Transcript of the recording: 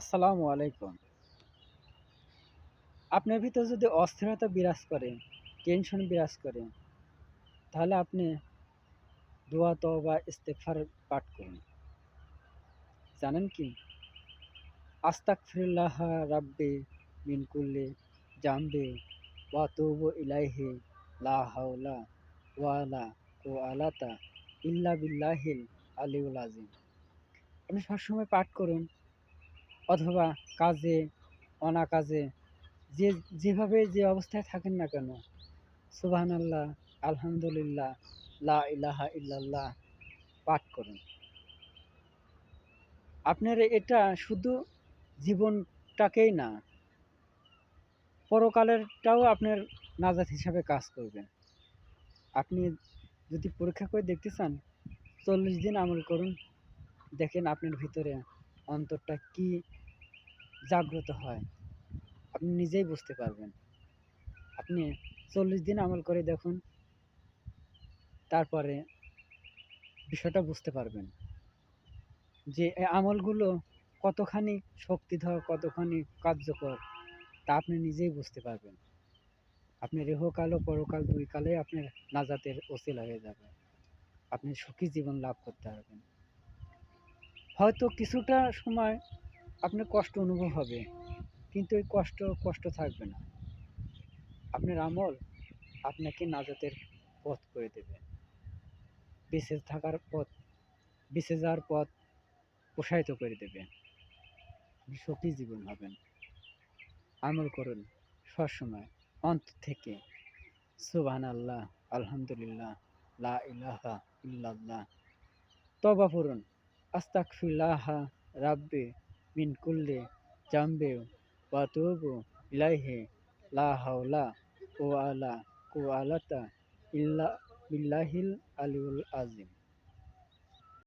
আসসালামু আলাইকুম। আপনার ভিতর যদি অস্থিরতা বিরাজ করে টেনশন বিরাজ করে, তাহলে আপনি দোয়া, তওবা ইস্তেফার পাঠ করুন। জানেন কি? আস্তাগফিরুল্লাহ রাব্বি মিন কুল্লি জামবি ওয়া তুবু ইলাইহি, লা হাওলা ওয়ালা আলাতা ইল্লা বিল্লাহিল আলিউল আযীম। আপনি সবসময় পাঠ করুন। অথবা কাজে অনাকাজে যে, যেভাবে যে অবস্থায় থাকেন না কেন সুবাহান আল্লাহ আলহামদুলিল্লাহ, লা ইলাহা ইল্লাল্লাহ, পাঠ করুন। আপনার এটা শুধু জীবনটাকেই না, পরকালেরটাও আপনার নাজাত হিসাবে কাজ করবে। আপনি যদি পরীক্ষা করে দেখতে চান, চল্লিশ দিন আমল করুন, দেখেন আপনার ভিতরে অন্তরটা কি জাগ্রত হয়। আপনি নিজেই বুঝতে পারবেন। আপনি চল্লিশ দিন আমল করে দেখুন, তারপরে বিষয়টা বুঝতে পারবেন যে আমলগুলো কতখানি শক্তিধর, কতখানি কার্যকর, তা আপনি নিজেই বুঝতে পারবেন। আপনি রেহকাল ও পরকাল দুই কালে আপনার নাজাতের ওসিলা হয়ে যাবে। আপনি সুখী জীবন লাভ করতে পারবেন। হয়তো কিছুটা সময় আপনার কষ্ট অনুভব হবে, কিন্তু ওই কষ্ট কষ্ট থাকবে না। আপনার আমল আপনাকে নাজাতের পথ করে দেবে। বেঁচে থাকার পথ, বেঁচে যাওয়ার পথ প্রসারিত করে দেবে। আপনি সুখী জীবন হবেন আমল করুন সবসময়, অন্ত থেকে। সুবহান আল্লাহ আলহামদুলিল্লাহ, লা ইলাহা তবা পড়ুন, আস্তাগফিরুল্লাহ রাব্বি মিন কুল্লি জামবে ওয়া তুবু ইলাইহি লা হাওলা ওয়ালা কুওয়ালাতা ইল্লা বিল্লাহিল আলিউল আযীম